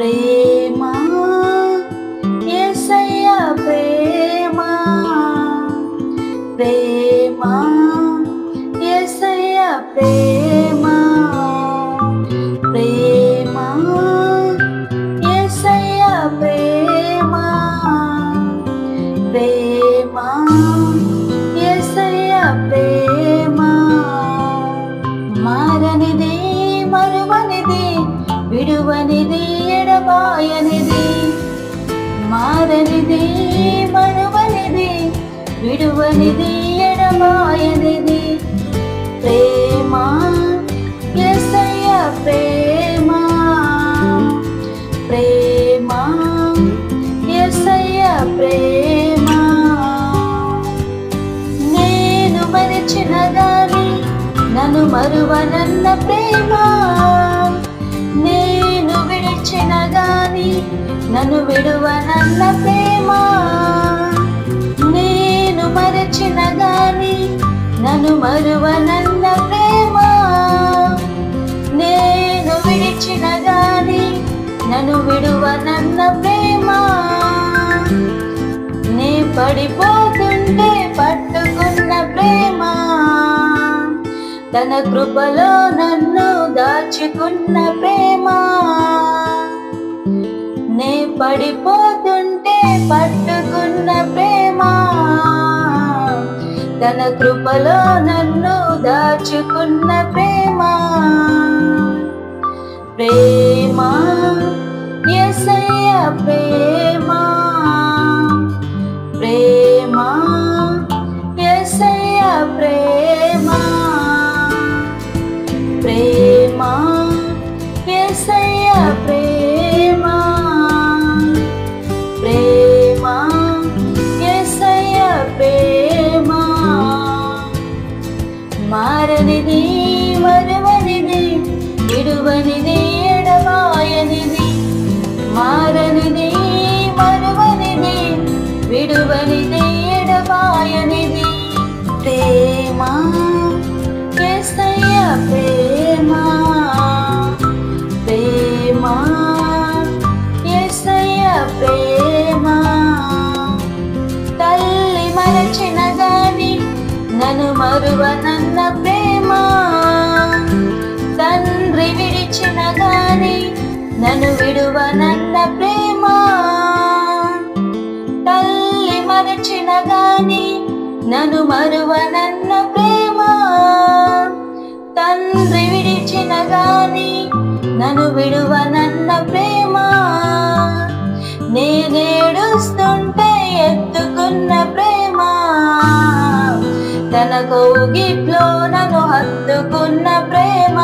ప్రేమ విడువనిది ఎడమాయనిది. ప్రేమ ఎసయ ప్రేమ. ప్రేమ ఎసయ ప్రేమ. నేను మరిచిన గాని నన్ను మరువనన్న ప్రేమ. నేను విడిచిన గాని నన్ను విడువనన్న ప్రేమ ప్రేమా. మరచిన గాని నన్ను మరువనన్న ప్రేమ. నేను విడిచిన గాని నన్ను విడువనన్న ప్రేమ. నే పడిపోతుంటే పట్టుకున్న ప్రేమ. తన కృపలో నన్ను దాచుకున్న ప్రేమ. నే పడిపోతుంటే పట్టుకున్న ప్రేమ. తన కృపలో నన్ను దాచుకున్న ప్రేమ. ప్రేమ ఎసయ్య ప్రేమ. ప్రేమ ఎసయ్య ప్రేమ. నన్ను మరువనన్న ప్రేమ? తండ్రి విడిచిన గాని నన్ను విడువనన్న ప్రేమ? తల్లి మరచిన గాని నన్ను మరువనన్న ప్రేమ? తండ్రి విడిచిన గాని నన్ను విడువనన్న ప్రేమ? కౌగిట్లో నన్ను హత్తుకున్న ప్రేమ.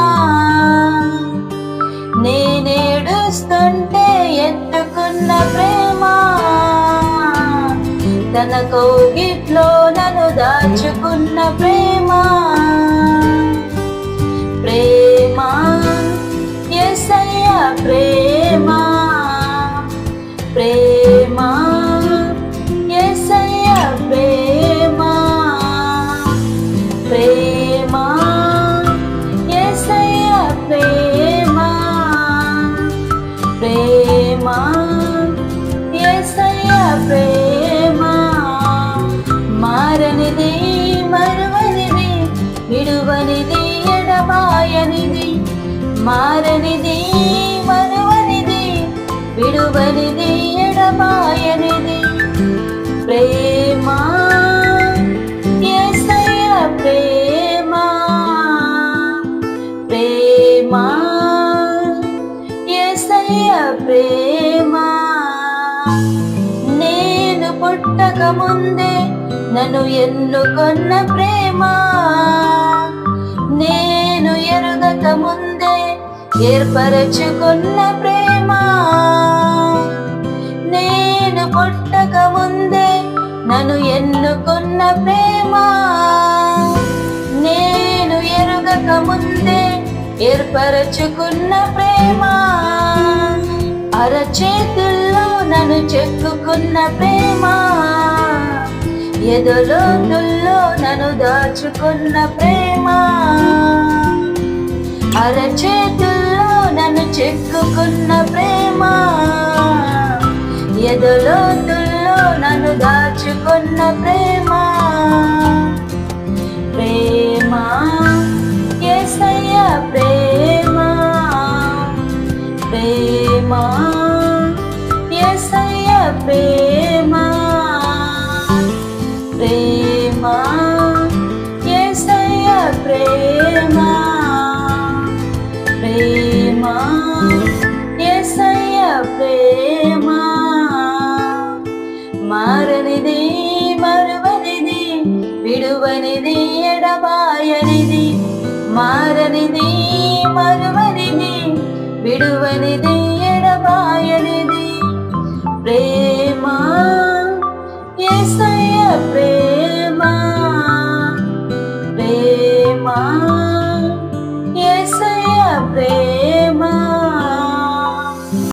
నేనేడుస్తుంటే ఎత్తుకున్న ప్రేమ. తన కౌగిట్లో నన్ను దాచుకున్న ప్రేమ ప్రేమ. ప్రేమ? ఎసయ్య ప్రేమ? మారనిది మరువనిది విడువనిది ఎడబాయనిది మారనిది పుట్టక ముందే నన్ను ఎన్నుకొన్న ప్రేమ. నేను ఎరుగక ముందే ఏర్పరచుకున్న ప్రేమ. నేను పుట్టక ముందే నన్ను ఎన్నుకున్న ప్రేమ. నేను ఎరుగక ముందే ఏర్పరచుకున్న ప్రేమ. అరచేతుల్లో నన్ను చెక్కుకున్న ప్రేమ. ఎదలోతుల్లో నన్ను దాచుకున్న ప్రేమ. అరచేతుల్లో నన్ను చెక్కుకున్న ప్రేమ. ఎదలోతుల్లో నన్ను దాచుకున్న ప్రేమ. ప్రేమ ప్రేమ ఏసయ్య ప్రేమ ప్రేమ ఏసయ్య ప్రేమ. మారనిది మరువనిది విడువనిది ఎడబాయనిది. మారనిది మరువనిది విడువనిది ఎడబాయనిది. ప్రేమ